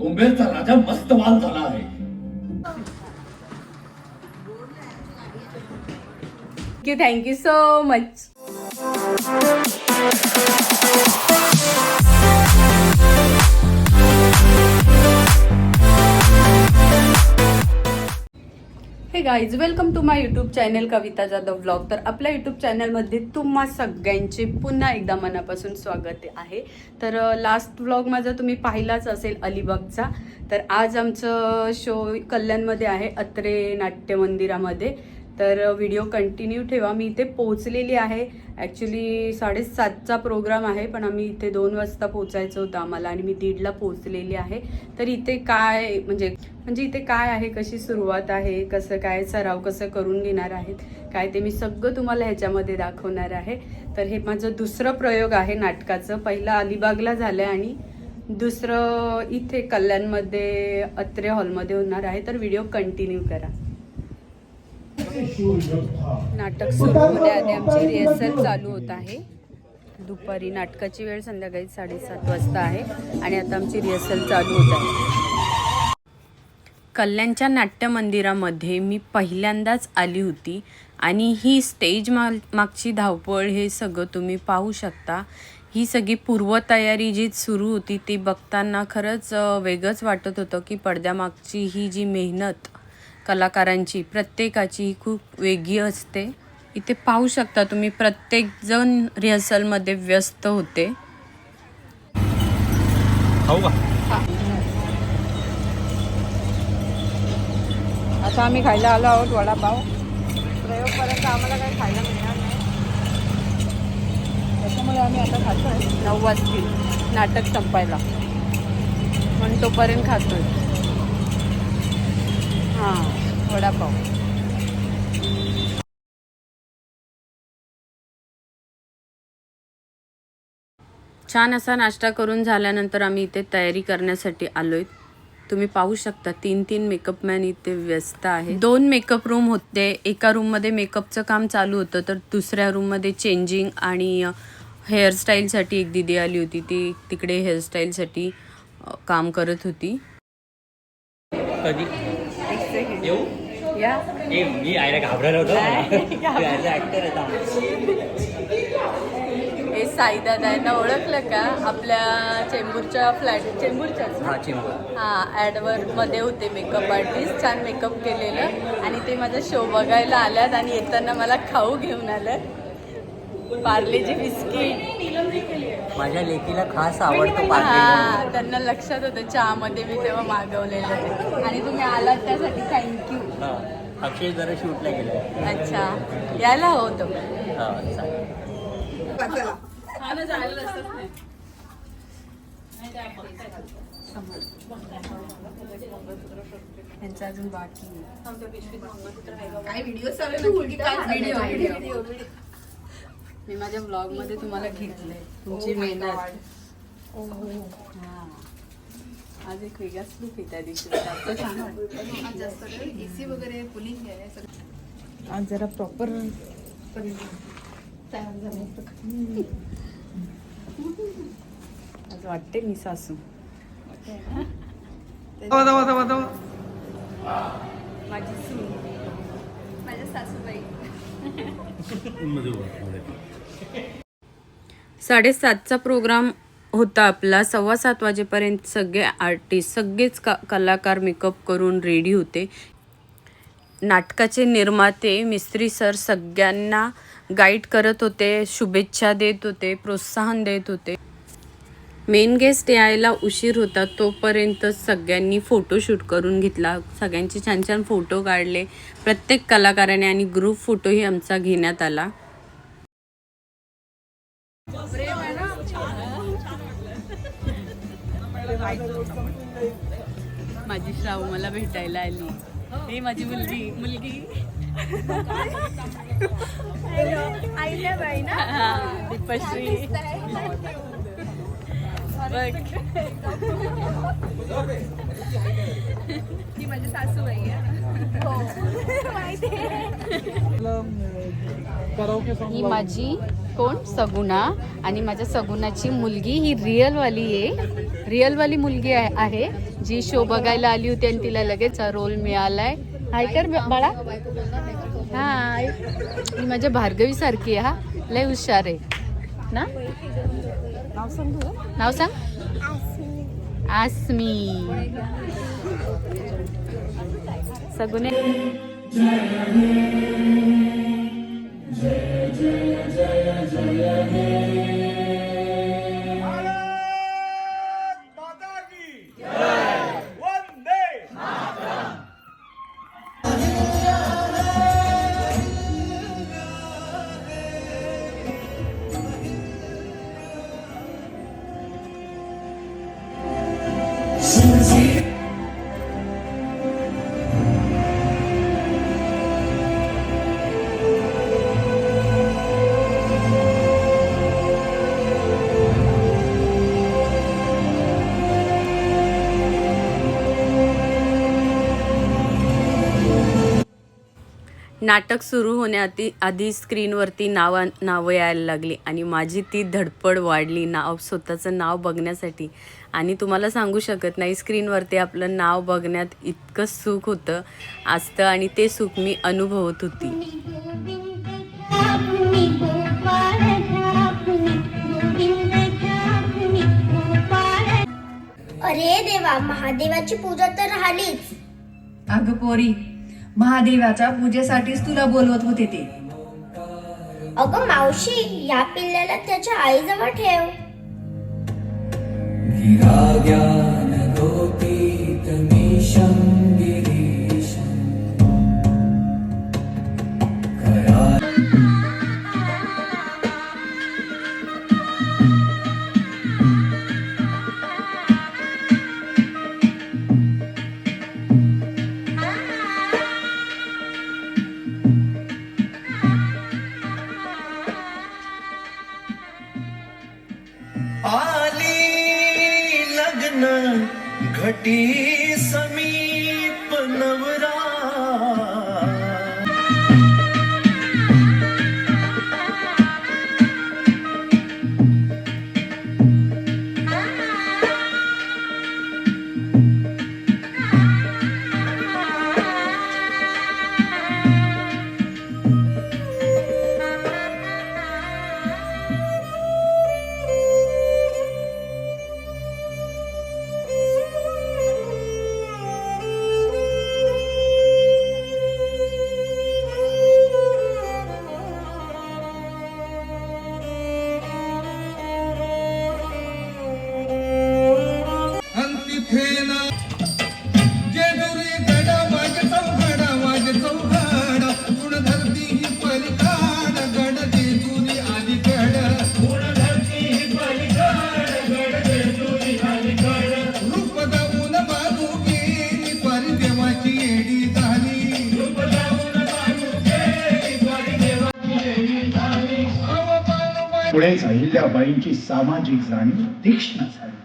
कुंभेरचा राजा मस्त वाल झाला आहे. Thank you so much hey guys welcome to my YouTube channel Kavita Jadhav blog तर आपल्या यूट्यूब चॅनलमध्ये तुम्हा सगळ्यांचे पुन्हा एकदा मनापासून स्वागत आहे. तर लास्ट ब्लॉग माझा तुम्ही पाहिलाच असेल अलिबागचा. तर आज आमचं शो कल्याणमध्ये आहे अत्रे नाट्य मंदिरामध्ये तर व्हिडिओ कंटिन्यू ठेवा. मी इथे पोहोचलेली आहे. ॲक्च्युली साडेसातचा प्रोग्राम आहे पण आम्ही इथे दोन वाजता पोचायचं होतं आम्हाला आणि मी दीडला पोचलेली आहे. तर इथे काय म्हणजे म्हणजे इथे काय आहे कशी सुरुवात आहे कसं काय सराव कसं करून घेणार आहेत काय ते मी सगळं तुम्हाला ह्याच्यामध्ये दाखवणार आहे. तर हे माझं दुसरं प्रयोग आहे नाटकाचं. पहिलं अलिबागला झालं आणि दुसरं इथे कल्याणमध्ये अत्रे हॉलमध्ये होणार आहे. तर व्हिडिओ कंटिन्यू करा. नाटक सुरू होण्याआधी आमची रिहर्सल चालू होत आहे. दुपारी नाटकाची वेळ संध्याकाळी साडेसात वाजता आहे आणि आता आमची रिहर्सल चालू होत आहे. कल्याणच्या नाट्य मंदिरामध्ये मी पहिल्यांदाच आली होती आणि ही स्टेज मा मागची धावपळ हे सगळं तुम्ही पाहू शकता. ही सगळी पूर्वतयारी जी सुरू होती ती बघताना खरंच वेगळंच वाटत होतं की पडद्यामागची ही जी मेहनत कलाकारांची प्रत्येकाची ही खूप वेगळी असते. इथे पाहू शकता तुम्ही प्रत्येकजण रिहर्सलमध्ये व्यस्त होते. आता आम्ही खायला आलो आहोत वडापाव. प्रयोगपर्यंत आम्हाला काही खायला मिळणार नाही. त्याच्यामुळे आम्ही आता खातोय. नऊ वाजतील. नाटक संपायला. पण तोपर्यंत खातोय. हां. वडापाव. छान असा नाश्ता करून झाल्यानंतर आम्ही इथे तयारी करण्यासाठी आलोय. तुम्ही पाहू शकता तीन तीन मेकअप मॅन इथे व्यस्त आहे दोन मेकअप रूम होते. एका रूममध्ये मेकअपचं काम चालू होतं तर दुसऱ्या रूममध्ये चेंजिंग आणि हेअरस्टाईलसाठी एक दिदी आली होती. ती तिकडे हेअरस्टाईलसाठी काम करत होती. कधी? येऊ या ए मी आयला घाबरायला होतो. ऍक्टर हे साई दादा यांना ओळखलं का? आपल्या चेंबूरच्या फ्लॅट चेंबूरच्याच? ना? हा चिंबा हा ॲडवर मध्ये होते मेकअप आर्टिस्ट छान मेकअप केलेलं. आणि ते माझा शो बघायला आल्यात आणि येताना मला खाऊ घेऊन आल्यात. पार्लेची बिस्किट. माझ्या लेकीला खास आवडतो हा त्यांना लक्षात होतं चहामध्ये मी तेव्हा मागवलेलं ते आणि तुम्ही आलात त्यासाठी थँक्यू अक्षय जरा शूटला गेलो. अच्छा यायला होतं. हा चालेल. अजून बाकी व्हिडिओ मी माझ्या ब्लॉगमध्ये तुम्हाला घेतलंय तुमची मेहनत. हा. आज एक वेगळाच लुक आहे त्या दिवशी. एसी वगैरे सगळं. आज जरा प्रॉपर आज वाटते मी सासू. माझी सून. माझ्या सासूबाई. साडेसातचा प्रोग्राम होता आपला. सव्वा सात वाजेपर्यंत सगळे आर्टिस्ट सगळेच का कलाकार मेकअप करून रेडी होते. नाटकाचे निर्माते मिस्त्री सर सगळ्यांना गाईड करत होते शुभेच्छा देत होते प्रोत्साहन देत होते. मेन गेस्ट यायला उशीर होता. तोपर्यंत सगळ्यांनी फोटोशूट करून घेतला. सगळ्यांचे छान छान फोटो काढले. प्रत्येक कलाकाराने आणि ग्रुप फोटोही आमचा घेण्यात आला. माझी श्राव मला भेटायला आली. ही माझी मुलगी मुलगी. हा, दीपश्री. बघ. ती माझी सासूबाई आहे. हो माझी कोण? सगुणा. आणि माझ्या सगुणाची मुलगी ही रिअलवाली आहे. रिअलवाली मुलगी आहे जी शो बघायला आली होती आणि तिला लगेच रोल मिळालाय. हाय कर बाळा. हाय मी माझ्या भार्गवी सारखी आहे हा. लय हुशार आहे. ना? नाव सांग. नाव जय जय जय जय नाटक सुरू होण्याआधी आधी स्क्रीनवरती नाव नावं यायला लागली आणि माझी ती धडपड वाढली. नाव स्वतःचं नाव बघण्यासाठी. आणि तुम्हाला सांगू शकत नाही स्क्रीनवरती आपलं नाव बघण्यात इतकं सुख होतं असतं आणि ते सुख मी अनुभवत होती. अरे देवा महादेवाची पूजा तर राहिलीच. अगं पोरी महादेवाच्या पूजेसाठीच तुला बोलवत होते ते. अगं मावशी या पिल्ल्याला त्याच्या आईजवळ ठेव. समीप नवरा पुढे अहिल्याबाईंची सामाजिक जाणीव तीक्ष्ण झाली.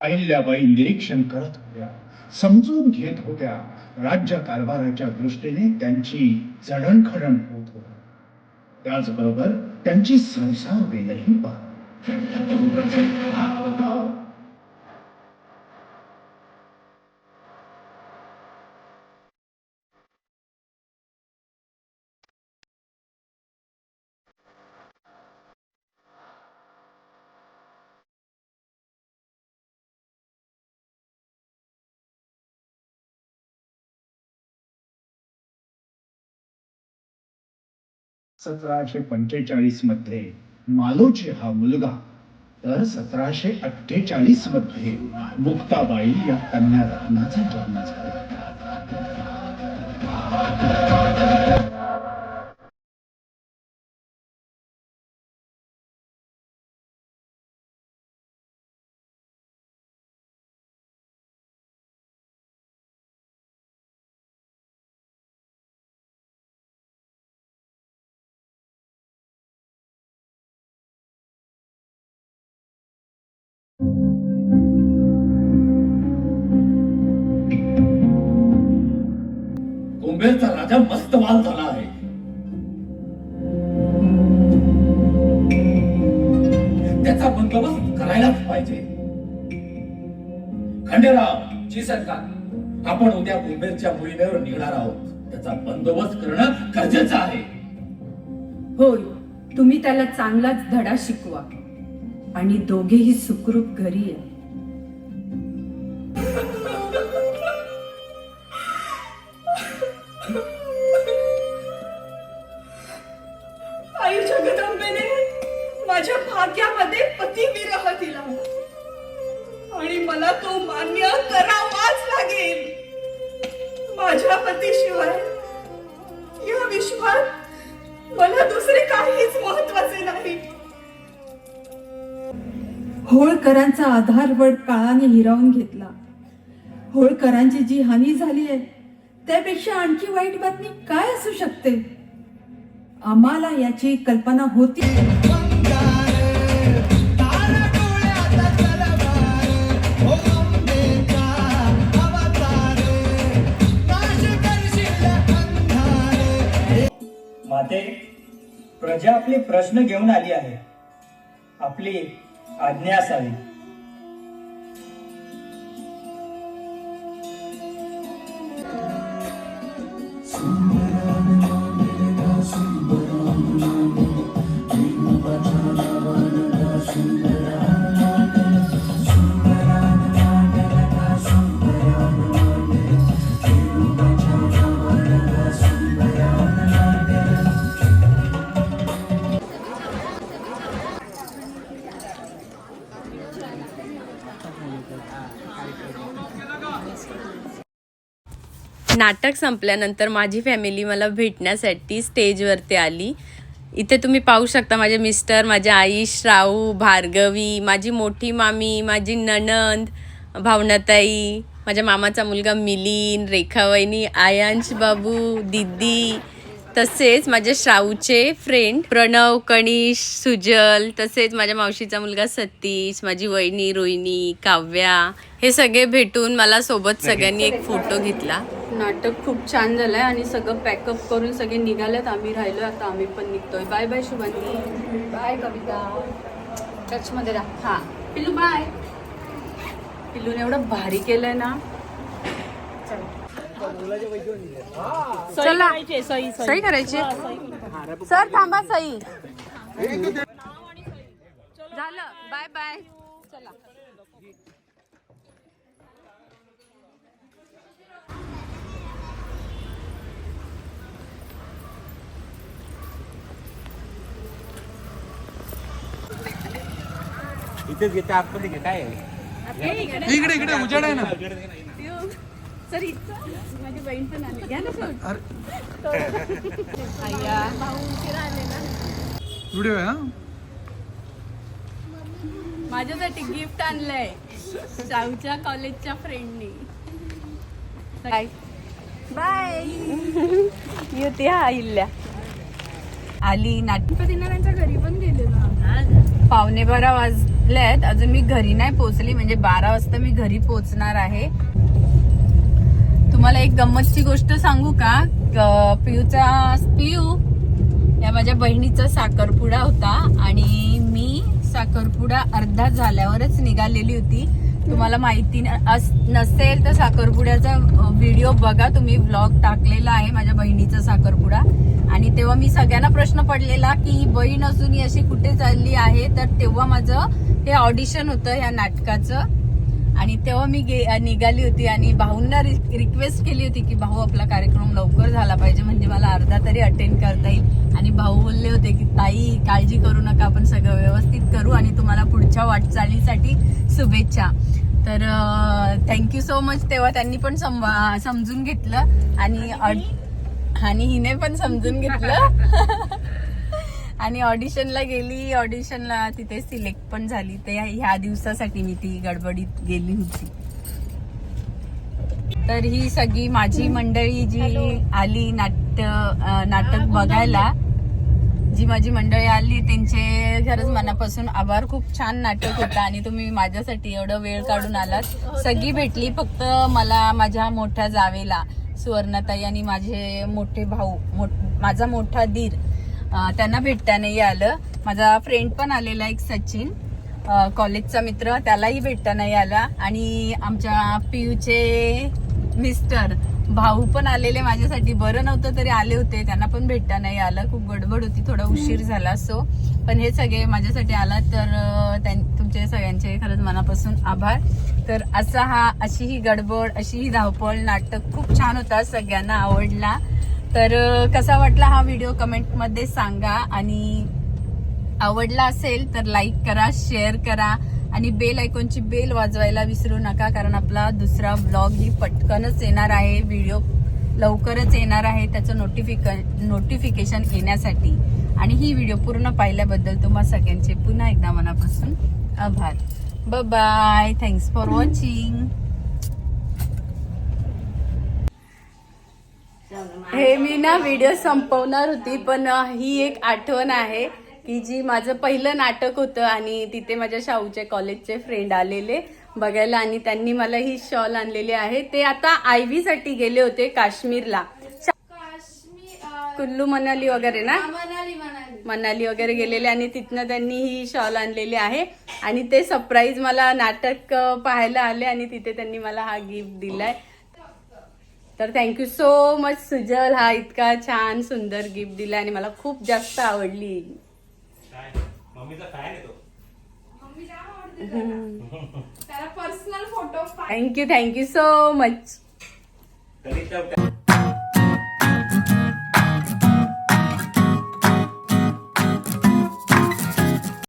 अहिल्याबाई निरीक्षण करत होत्या समजून घेत होत्या राज्य कारभाराच्या दृष्टीने त्यांची जडणखडण होत होती. त्याचबरोबर त्यांची संसार वेलही पाहत सतराशे पंचेचाळीसमध्ये मालोजी हा मुलगा तर सतराशे अठ्ठेचाळीसमध्ये मुक्ताबाई या कन्या रत्नाचा जन्म झाला. मुंबईचा राजा मस्त वाल झाला आहे. त्याचा बंदोबस्त करायलाच पाहिजे. खंडेराव जी सरकार आपण उद्या मुंबईच्या मोहिमेवर निघणार आहोत. त्याचा बंदोबस्त करणं गरजेचं आहे. होय तुम्ही त्याला चांगलाच धडा शिकवा. आणि दोघेही सुखरूप घरी या. होळकरांचा आधारवड काळाने हिरावून घेतला. होळकरांची जी हानी झाली आहे त्यापेक्षा आणखी वाईट बातमी काय असू शकते? आम्हाला याची कल्पना होती. माते प्रजा आपले प्रश्न घेऊन आली आहे. आपली आज्ञा असावी. नाटक संपल्यानंतर माझी फॅमिली मला भेटण्यासाठी स्टेजवरती आली. इथे तुम्ही पाहू शकता माझे मिस्टर माझ्या आई श्राऊ भार्गवी माझी मोठी मामी माझी ननंद भावनाताई माझ्या मामाचा मुलगा मिलीन रेखावहिनी आयांश बाबू दिदी तसेच माझ्या श्राऊचे फ्रेंड प्रणव कणिश सुजल तसेच माझ्या मावशीचा मुलगा सतीश माझी वहिनी रोहिणी काव्या हे सगळे भेटून मला सोबत सगळ्यांनी एक फोटो घेतला. नाटक खूप छान झालंय आणि सगळं पॅकअप करून सगळे निघालेत. आम्ही राहिलो आता आम्ही पण निघतोय. Bye bye Shubhangi. Bye Kavita. टचमध्ये राहा. हा. पिलू बाय पिलूने एवढं भारी केलंय ना. चला. सही करायची. सर थांबा सही इथेच घेते आतमध्ये घे काय? आहे? इकडे इकडे उजाड आहे ना. सर इथं माझी बहीण पण आली. घ्या ना शूट अय्या व्हिडिओ आहे माझ्यासाठी गिफ्ट आणलंय. शाहूच्या कॉलेजच्या फ्रेंडनी बाय बाय येते हा इल्ल्या. आली नाटक त्यांच्या घरी पण गेले ना पावणे बारा वाजलेत अजून मी घरी नाही पोहोचली म्हणजे बारा वाजता मी घरी पोहोचणार आहे. तुम्हाला एक गंमतची गोष्ट सांगू का? पियूचा पियू या माझ्या बहिणीचा साखरपुडा होता आणि मी साखरपुडा अर्धा झाल्यावरच निघालेली होती. तुम्हाला माहिती न- नसेल तर साखरपुड्याचा व्हिडिओ बघा. तुम्ही व्लॉग टाकलेला आहे माझ्या बहिणीचा साखरपुडा. आणि तेव्हा मी सगळ्यांना प्रश्न पडलेला की ही बहीण असून ही अशी कुठे चालली आहे? तर तेव्हा माझं हे ऑडिशन होतं ह्या नाटकाचं. आणि तेव्हा मी गे निघाली होती आणि भाऊंना रिक्वेस्ट केली होती की भाऊ आपला कार्यक्रम लवकर झाला पाहिजे. म्हणजे मला अर्धा तरी अटेंड करता येईल. आणि भाऊ बोलले होते की ताई काळजी करू नका. आपण सगळं व्यवस्थित करू आणि तुम्हाला पुढच्या वाटचालीसाठी शुभेच्छा. तर थँक्यू सो मच तेव्हा त्यांनी पण सम- समजून घेतलं. आणि आणि? हिने पण समजून घेतलं. आणि ऑडिशनला गेली. ऑडिशनला तिथे सिलेक्ट पण झाली. ते ह्या दिवसासाठी मी ती गडबडीत गेली होती. तर ही सगळी माझी मंडळी जी आली नाट्य नाटक बघायला जी माझी मंडळी आली त्यांचे खरंच मनापासून आभार. खूप छान नाटक होतं आणि तुम्ही माझ्यासाठी एवढं वेळ काढून आलात. सगळी भेटली फक्त मला माझ्या मोठ्या जावेला सुवर्णाताई आणि माझे मोठे भाऊ मोठ माझा मोठा दीर. त्यांना भेटता नाही आलं माझा फ्रेंड पण आलेला एक सचिन कॉलेजचा मित्र. त्यालाही भेटता नाही आला आणि आमच्या पियूचे मिस्टर भाऊ पण आलेले माझ्यासाठी. बरं नव्हतं तरी आले होते. त्यांना पण भेटता नाही आलं. खूप गडबड होती. थोडा उशीर झाला सो पण हे सगळे माझ्यासाठी आला तर तुमचे सगळ्यांचे खरंच मनापासून आभार. तर असा हा अशी ही गडबड अशी ही धावपळ नाटक खूप छान होता सगळ्यांना आवडला. तर कसा वाटला हा व्हिडिओ कमेंटमध्ये सांगा. आणि आवडला असेल तर लाईक करा शेअर करा. आणि बेल आयकॉनची बेल वाजवायला विसरू नका कारण आपला दुसरा ब्लॉग ही पटकनच येणार आहे. व्हिडिओ लवकरच येणार आहे त्याचं नोटिफिक नोटिफिकेशन येण्यासाठी. आणि ही व्हिडिओ पूर्ण पाहिल्याबद्दल तुम्हा सगळ्यांचे पुन्हा एकदा मनापासून आभार. बाय थँक्स फॉर वॉचिंग हे मी ना व्हिडिओ संपवणार होती पण ही एक आठवण आहे. की जी माझं पहिलं नाटक होतं आणि तिथे माझ्या शाहूचे कॉलेजचे फ्रेंड आलेले बघायला आणि त्यांनी मला ही शॉल आणलेली आहे. ते आता आयव्ही साठी गेले होते काश्मीरला. कुल्लू मनाली वगैरे ना? मनाली वगैरे गेलेले आणि तिथनं त्यांनी ही शॉल आणलेली आहे. आणि ते सरप्राईज मला नाटक पाहायला आले आणि तिथे त्यांनी मला हा गिफ्ट दिलाय. तर थँक्यू सो मच सुजल. हा इतका छान सुंदर गिफ्ट दिला आणि मला खूप जास्त आवडली. मम्मीचा फॅन आहे तो. त्याला. Personal photo thank you thank you so much